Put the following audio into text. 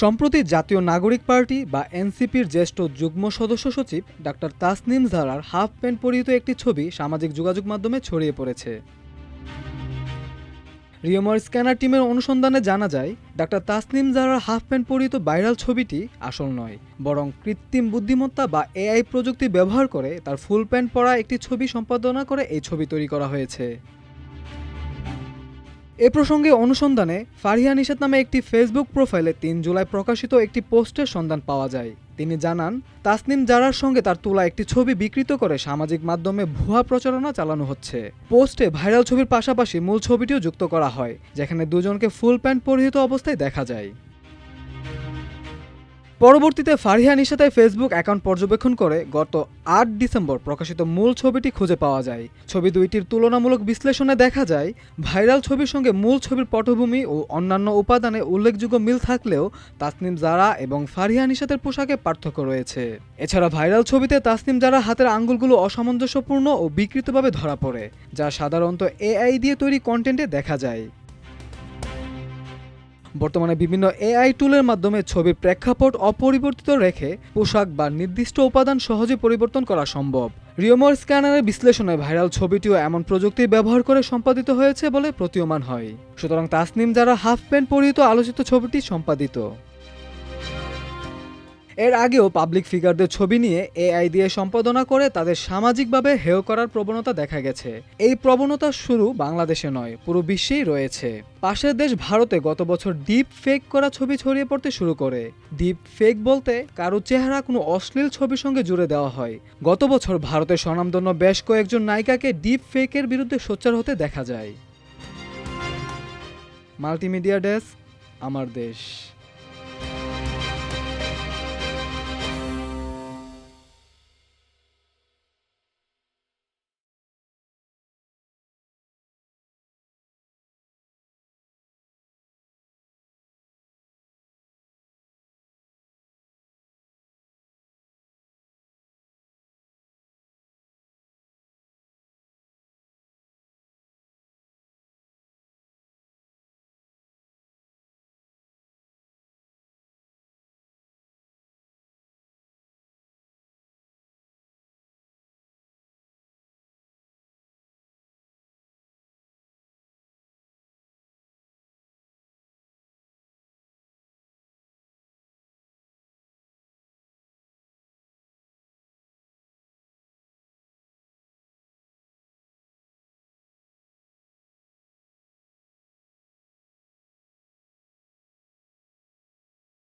সম্প্রতি জাতীয় নাগরিক পার্টি বা এনসিপির জ্যেষ্ঠ যুগ্ম সদস্য সচিব ডাক্তার তাসনিম জারার হাফ প্যান্ট পরিহিত একটি ছবি সামাজিক যোগাযোগ মাধ্যমে ছড়িয়ে পড়েছে। রিওমার স্ক্যানার টিমের অনুসন্ধানে জানা যায়, ডাক্তার তাসনিম জারার হাফ প্যান্ট পরিহিত ভাইরাল ছবিটি আসল নয়, বরং কৃত্রিম বুদ্ধিমত্তা বা এআই প্রযুক্তি ব্যবহার করে তার ফুল প্যান্ট পরা একটি ছবি সম্পাদনা করে এই ছবি তৈরি করা হয়েছে। এ প্রসঙ্গে অনুসন্ধানে ফারিয়া নিষাদ নামে একটি ফেসবুক প্রোফাইলে তিন জুলাই প্রকাশিত একটি পোস্টের সন্ধান পাওয়া যায়। তিনি জানান, তাসনিম জারার সঙ্গে তার তোলা একটি ছবি বিকৃত করে সামাজিক মাধ্যমে ভুয়া প্রচারণা চালানো হচ্ছে। পোস্টে ভাইরাল ছবির পাশাপাশি মূল ছবিটিও যুক্ত করা হয়, যেখানে দুজনকে ফুল প্যান্ট পরিহিত অবস্থায় দেখা যায়। পরবর্তীতে ফারিহা নিশাতাই ফেসবুক অ্যাকাউন্ট পর্যবেক্ষণ করে গত আট ডিসেম্বর প্রকাশিত মূল ছবিটি খুঁজে পাওয়া যায়। ছবি দুইটির তুলনামূলক বিশ্লেষণে দেখা যায়, ভাইরাল ছবির সঙ্গে মূল ছবির পটভূমি ও অন্যান্য উপাদানে উল্লেখযোগ্য মিল থাকলেও তাসনিম জারা এবং ফারিহা নিশাতের পোশাকে পার্থক্য রয়েছে। এছাড়া ভাইরাল ছবিতে তাসনিম জারা হাতের আঙ্গুলগুলো অসামঞ্জস্যপূর্ণ ও বিকৃতভাবে ধরা পড়ে, যা সাধারণত এআই দিয়ে তৈরি কন্টেন্টে দেখা যায়। বর্তমানে বিভিন্ন এআই টুলের মাধ্যমে ছবির প্রেক্ষাপট অপরিবর্তিত রেখে পোশাক বা নির্দিষ্ট উপাদান সহজে পরিবর্তন করা সম্ভব। রিওমর স্ক্যানারের বিশ্লেষণে ভাইরাল ছবিটিও এমন প্রযুক্তি ব্যবহার করে সম্পাদিত হয়েছে বলে প্রতীয়মান হয়। সুতরাং তাসনিম যারা হাফ প্যান্ট পরিহিত আলোচিত ছবিটি সম্পাদিত। এর আগেও পাবলিক ফিগারদের ছবি নিয়ে এআই দিয়ে সম্পাদনা করে তাদের সামাজিকভাবে হেয় করার প্রবণতা দেখা গেছে। এই প্রবণতা শুরু বাংলাদেশে নয়, পুরো বিশ্বেই রয়েছে। পাশের দেশ ভারতে গত বছর ডিপ ফেক করা ছবি ছড়িয়ে পড়তে শুরু করে। ডিপ ফেক বলতে কারও চেহারা কোনো অশ্লীল ছবির সঙ্গে জুড়ে দেওয়া হয়। গত বছর ভারতের স্বনামধন্য বেশ কয়েকজন নায়িকাকে ডিপ ফেকের বিরুদ্ধে সোচ্চার হতে দেখা যায়। মাল্টিমিডিয়া ডেস্ক, আমার দেশ।